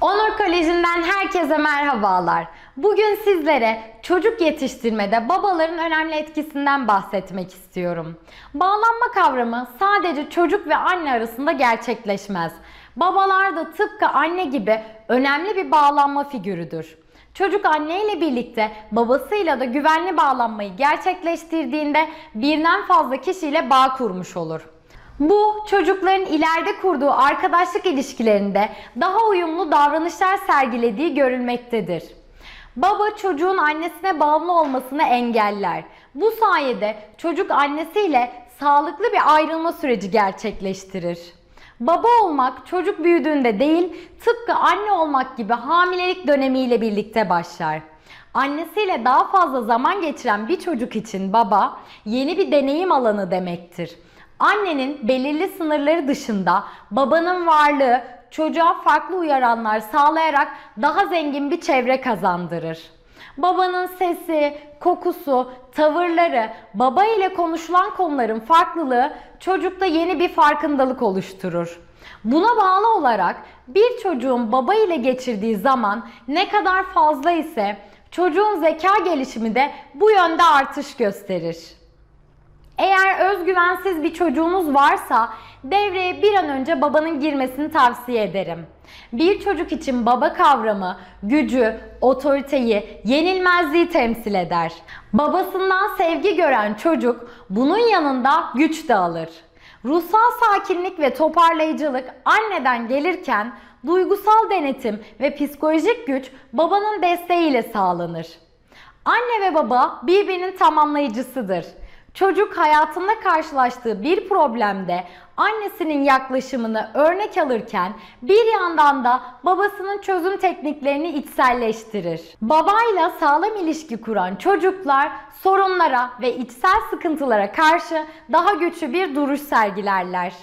Onur Koleji'nden herkese merhabalar. Bugün sizlere çocuk yetiştirmede babaların önemli etkisinden bahsetmek istiyorum. Bağlanma kavramı sadece çocuk ve anne arasında gerçekleşmez. Babalar da tıpkı anne gibi önemli bir bağlanma figürüdür. Çocuk anne ile birlikte babasıyla da güvenli bağlanmayı gerçekleştirdiğinde birden fazla kişiyle bağ kurmuş olur. Bu çocukların ileride kurduğu arkadaşlık ilişkilerinde daha uyumlu davranışlar sergilediği görülmektedir. Baba çocuğun annesine bağımlı olmasını engeller. Bu sayede çocuk annesiyle sağlıklı bir ayrılma süreci gerçekleştirir. Baba olmak çocuk büyüdüğünde değil, tıpkı anne olmak gibi hamilelik dönemiyle birlikte başlar. Annesiyle daha fazla zaman geçiren bir çocuk için baba yeni bir deneyim alanı demektir. Annenin belirli sınırları dışında babanın varlığı çocuğa farklı uyaranlar sağlayarak daha zengin bir çevre kazandırır. Babanın sesi, kokusu, tavırları, baba ile konuşulan konuların farklılığı çocukta yeni bir farkındalık oluşturur. Buna bağlı olarak bir çocuğun baba ile geçirdiği zaman ne kadar fazla ise çocuğun zeka gelişimi de bu yönde artış gösterir. Eğer özgüvensiz bir çocuğunuz varsa devreye bir an önce babanın girmesini tavsiye ederim. Bir çocuk için baba kavramı gücü, otoriteyi, yenilmezliği temsil eder. Babasından sevgi gören çocuk bunun yanında güç de alır. Ruhsal sakinlik ve toparlayıcılık anneden gelirken duygusal denetim ve psikolojik güç babanın desteğiyle sağlanır. Anne ve baba birbirinin tamamlayıcısıdır. Çocuk hayatında karşılaştığı bir problemde annesinin yaklaşımını örnek alırken bir yandan da babasının çözüm tekniklerini içselleştirir. Babayla sağlam ilişki kuran çocuklar sorunlara ve içsel sıkıntılara karşı daha güçlü bir duruş sergilerler.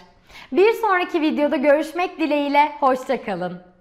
Bir sonraki videoda görüşmek dileğiyle hoşçakalın.